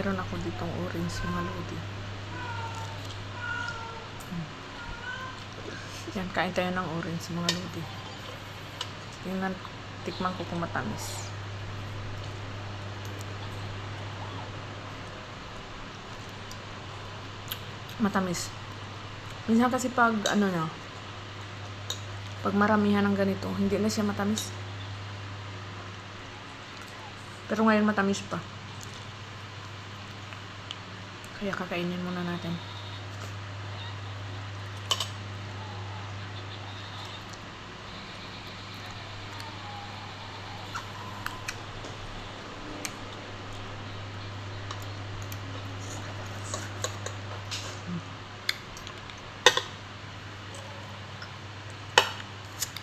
Meron ako ditong orange mga lodi. Hmm. Yan, kain tayo ng orange mga lodi. Tingnan, tikman ko kung matamis. Matamis. Minsan kasi pag ano na, pag maramihan ng ganito, hindi na siya matamis. Pero ngayon matamis pa. Kaya kakainin muna natin.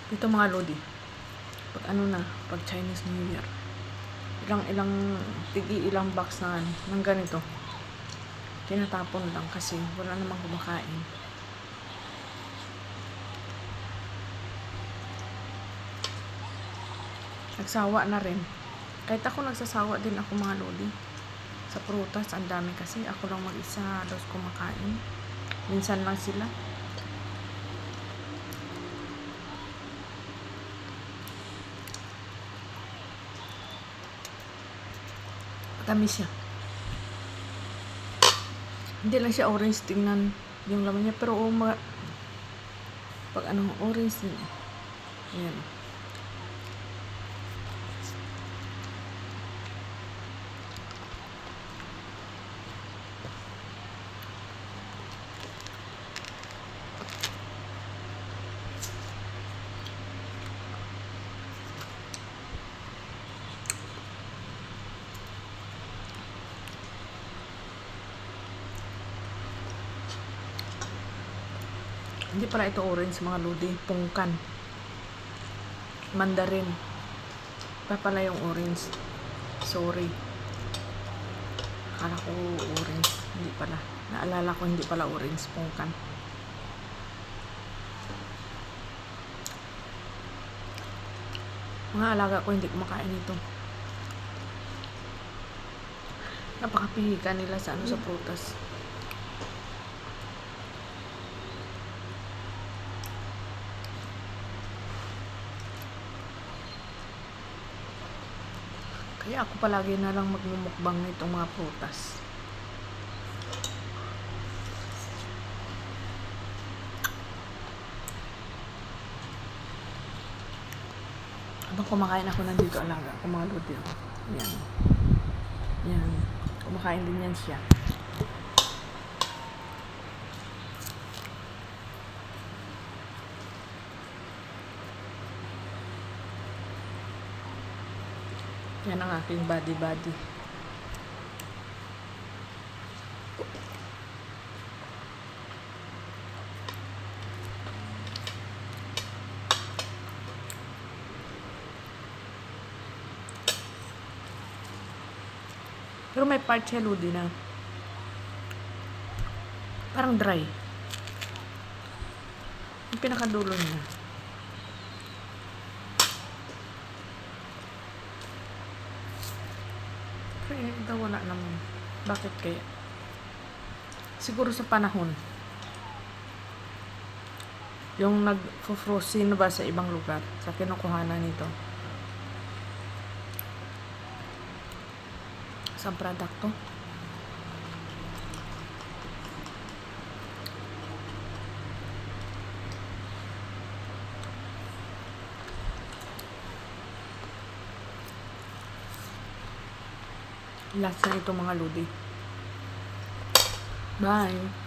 Ito mga lodi. Pag ano na, pag Chinese New Year. Ilang ilang tigi ilang box na ng ganito. Tinatapon lang kasi wala namang kumakain. Nagsawa na rin. Kahit ako nagsasawa din ako mga lodi. Sa prutas, ang dami kasi. Ako lang mag-isa halos kumakain. Minsan lang sila. Matamis siya. Hindi lang siya orange tingnan yung laman niya. Pero oh, ma- pag ano, orange din. Ayan. Hindi pala ito orange mga lodi. Pungkan. Mandarin. Pa pala yung orange. Sorry. Akala ko orange. Hindi pala. Naalala ko hindi pala orange. Pungkan. Mga alaga ko hindi kumakain ito. Napakapihikan nila sa ano sa prutas. Kaya ako palagi na lang magmumukbang nitong mga prutas. Habang kumakain ako nandito alaga, lodi. oh. Yan. Yan. Kumakain din yan siya. Yan ang aking body-body. Pero may part siya ludi na parang dry. Yung pinakadulo niya. Kaya ito wala naman. Bakit kaya? Siguro sa panahon. Yung nag-frozen ba sa ibang lugar sa kinukuhanan nito. Sa product to. Last na ito mga lodi. Bye.